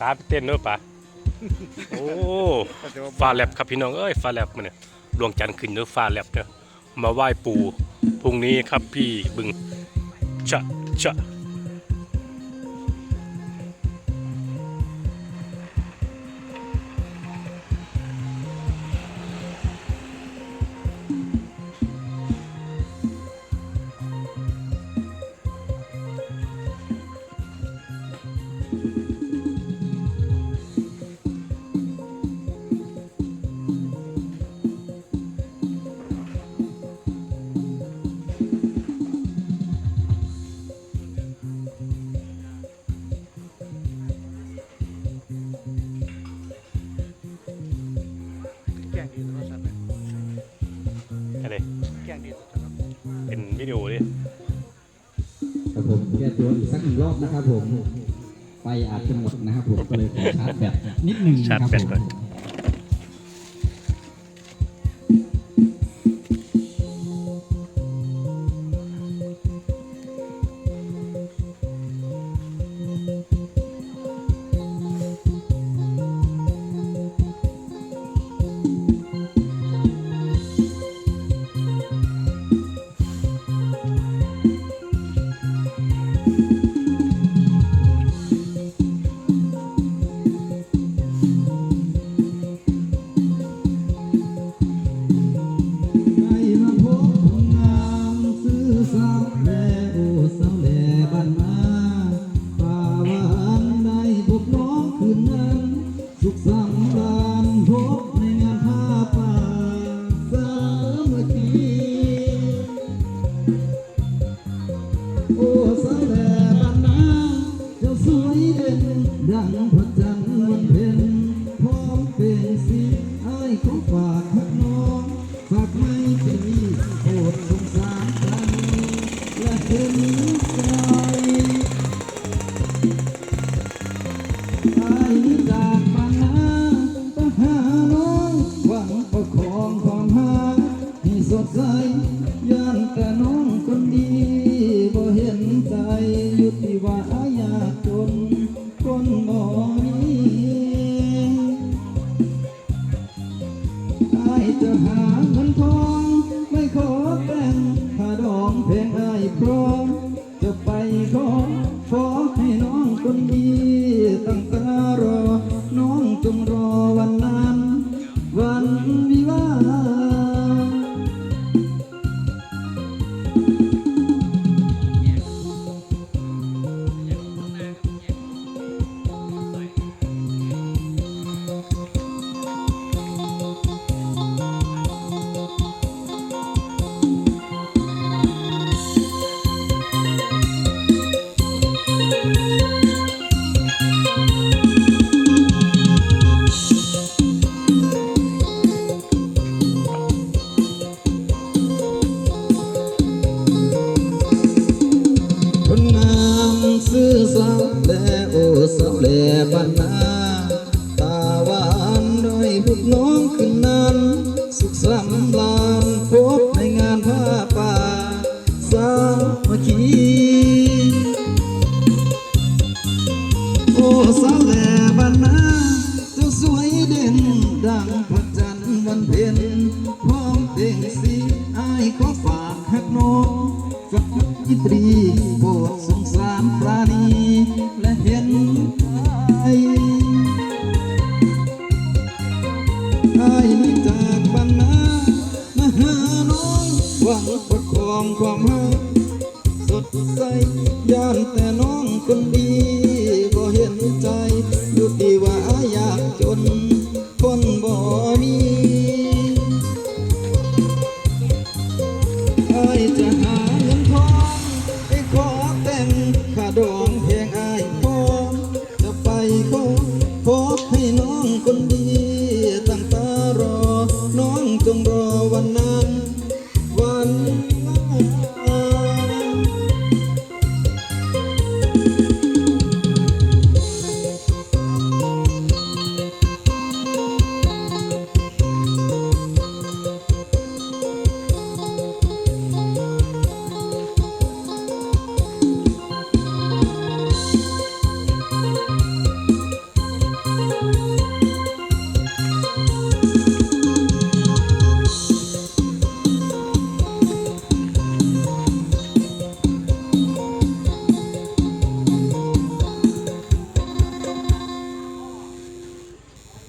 ตาไปเต้นเนอะป่ะโอ้ฟ้าแลบครับพี่น้องเอ้ยฟ้าแลบมันเนี่ยดวงจันทร์ขึ้นเนอะฟ้าแลบเนี่ยมาไหว้ปู่พรุ่งนี้ครับพี่บึงชะชะแเป็นวิดีโอดิครับผมแก้ตัวอีกสักหนึ่งรอบนะครับผมไฟอาจจะหมดนะครับผม ก็เลยขอชาร์จแบตนิดหนึ่งชานะร์จครับแบตผมก่อน โอ้ ที่ว่าอยากจนคนบ่มีไอจะหาเงินทอง ไม่ขอแต่งถ้าดองเพลงไอ้พร้อมจะไปขอขอให้น้องคนดีตั้งตารอ น้องจงรอ ซื่อสาวแลโอสาวแลบ้านนาตาหวานด้วยพวกน้องขึ้นนั้น สุขสำลานพบในงานผ้าป่าสามัคคีโอ้สาวแลบ้านนาเจ้าสวยเด่นดังพระจันทร์วันเพ็ญพร้อมเป่งสีอายขอฝา สารปราณีและเห็นใจอายนี่จากบ้านนามาหาน้องหวังประคองความหักสดใสย่านแต่